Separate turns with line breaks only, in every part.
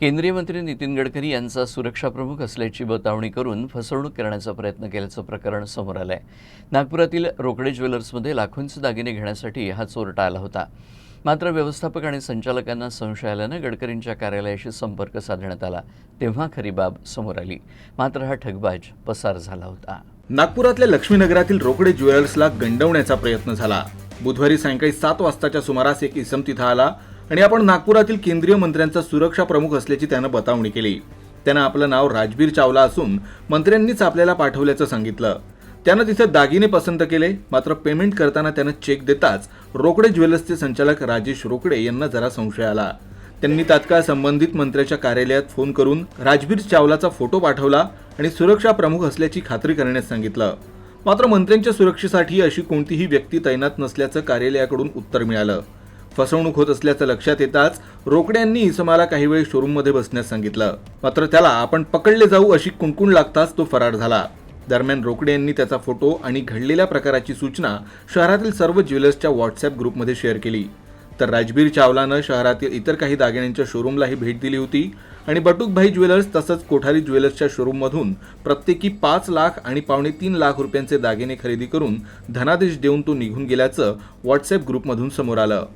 केंद्रीय मंत्री नितीन गडकरी यांचा सुरक्षा प्रमुख असल्याची बतावणी करून फसवणूक करण्याचा प्रयत्न केल्याचं प्रकरण समोर आलंय. नागपुरातील रोकडे ज्वेलर्समध्ये लाखोंचे दागिने घेण्यासाठी हा चोरटा आला होता. मात्र व्यवस्थापक आणि संचालकांना संशय आल्यानं गडकरींच्या कार्यालयाशी संपर्क साधण्यात आला. तेव्हा खरी बाब समोर आली. मात्र हा ठगबाज पसार झाला होता.
नागपुरातल्या लक्ष्मीनगरातील रोकडे ज्वेलर्सला गंडवण्याचा प्रयत्न झाला. बुधवारी सायंकाळी सात वाजताच्या सुमारास एक इसम तिथं आला. आणि आपण नागपुरातील केंद्रीय मंत्र्यांचा सुरक्षा प्रमुख असल्याची त्यानं बतावणी केली. त्यानं आपलं नाव राजबीर चावला असून मंत्र्यांनीच आपल्याला पाठवल्याचं सांगितलं. त्यानं तिथे दागिने पसंत केले मात्र पेमेंट करताना त्यानं चेक देताच रोकडे ज्वेलर्सचे संचालक राजेश रोकडे यांना जरा संशय आला. त्यांनी तात्काळ संबंधित मंत्र्याच्या कार्यालयात फोन करून राजबीर चावलाचा फोटो पाठवला आणि सुरक्षा प्रमुख असल्याची खात्री करण्यास सांगितलं. मात्र मंत्र्यांच्या सुरक्षेसाठी अशी कोणतीही व्यक्ती तैनात नसल्याचं कार्यालयाकडून उत्तर मिळालं. फसवणूक होत असल्याचं लक्षात येताच रोकड्यांनी इसमाला काही वेळ शोरूममध्ये बसण्यास सांगितलं. मात्र त्याला आपण पकडले जाऊ अशी कुणकुण लागताच तो फरार झाला. दरम्यान रोकडे यांनी त्याचा फोटो आणि घडलेल्या प्रकाराची सूचना शहरातील सर्व ज्वेलर्सच्या व्हॉट्सअप ग्रुपमध्ये शेअर केली. तर राजबीर चावलानं शहरातील इतर काही दागिन्यांच्या शोरूमलाही भेट दिली होती आणि बटुकभाई ज्वेलर्स तसंच कोठारी ज्वेलर्सच्या शोरूममधून प्रत्येकी पाच लाख आणि पावणे तीन लाख रुपयांचे दागिने खरेदी करून धनादेश देऊन तो निघून गेल्याचं व्हॉट्सअप ग्रुपमधून समोर आलं.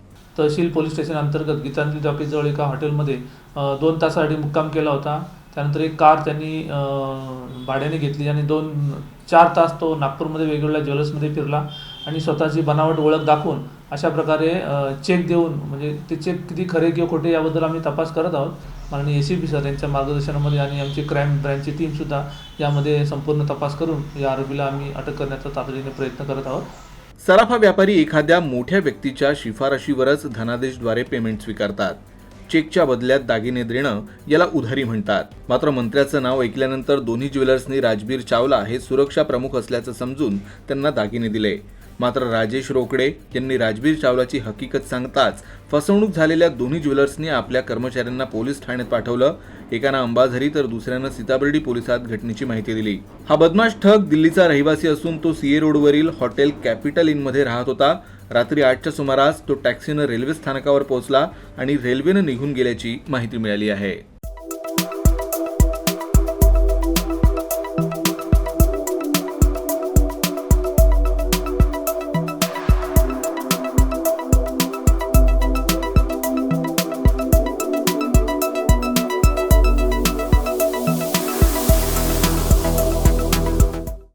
तहसील पोलीस स्टेशन अंतर्गत गीतांजली टॉकीजवळ एका हॉटेलमध्ये दोन तासासाठी मुक्काम केला होता. त्यानंतर एक कार त्यांनी भाड्याने घेतली आणि दोन चार तास तो नागपूरमध्ये वेगवेगळ्या ज्वेलर्समध्ये फिरला आणि स्वतःची बनावट ओळख दाखवून अशा प्रकारे चेक देऊन म्हणजे ते चेक किती खरे किंवा खोटे याबद्दल आम्ही तपास करत आहोत. माननीय ए सी पी सर यांच्या मार्गदर्शनामध्ये आणि आमची क्राईम ब्रँचची टीमसुद्धा यामध्ये संपूर्ण तपास करून या आरोपीला आम्ही अटक करण्याचा तातडीने प्रयत्न करत आहोत.
सराफा व्यापारी एखाद्या मोठ्या व्यक्तीच्या शिफारशीवरच धनादेशद्वारे पेमेंट स्वीकारतात. चेकच्या बदल्यात दागिने देणं याला उधारी म्हणतात. मात्र मंत्र्याचं नाव ऐकल्यानंतर दोन्ही ज्वेलर्सनी राजबीर चावला हे सुरक्षा प्रमुख असल्याचं समजून त्यांना दागिने दिले. मात्र राजेश रोकडे यांनी राजबीर चावलाची हकीकत सांगताच फसवणूक झालेल्या दोन्ही ज्वेलर्सनी आपल्या कर्मचाऱ्यांना पोलीस ठाण्यात पाठवलं. एकानं अंबाझरी तर दुसऱ्यानं सीताबर्डी पोलिसात घटनेची माहिती दिली. हा बदमाश ठग दिल्लीचा रहिवासी असून तो सीए रोडवरील हॉटेल कॅपिटल इनमध्ये राहत होता. रात्री आठच्या सुमारास तो टॅक्सीनं रेल्वे स्थानकावर पोहोचला आणि रेल्वेनं निघून गेल्याची माहिती मिळाली आहे.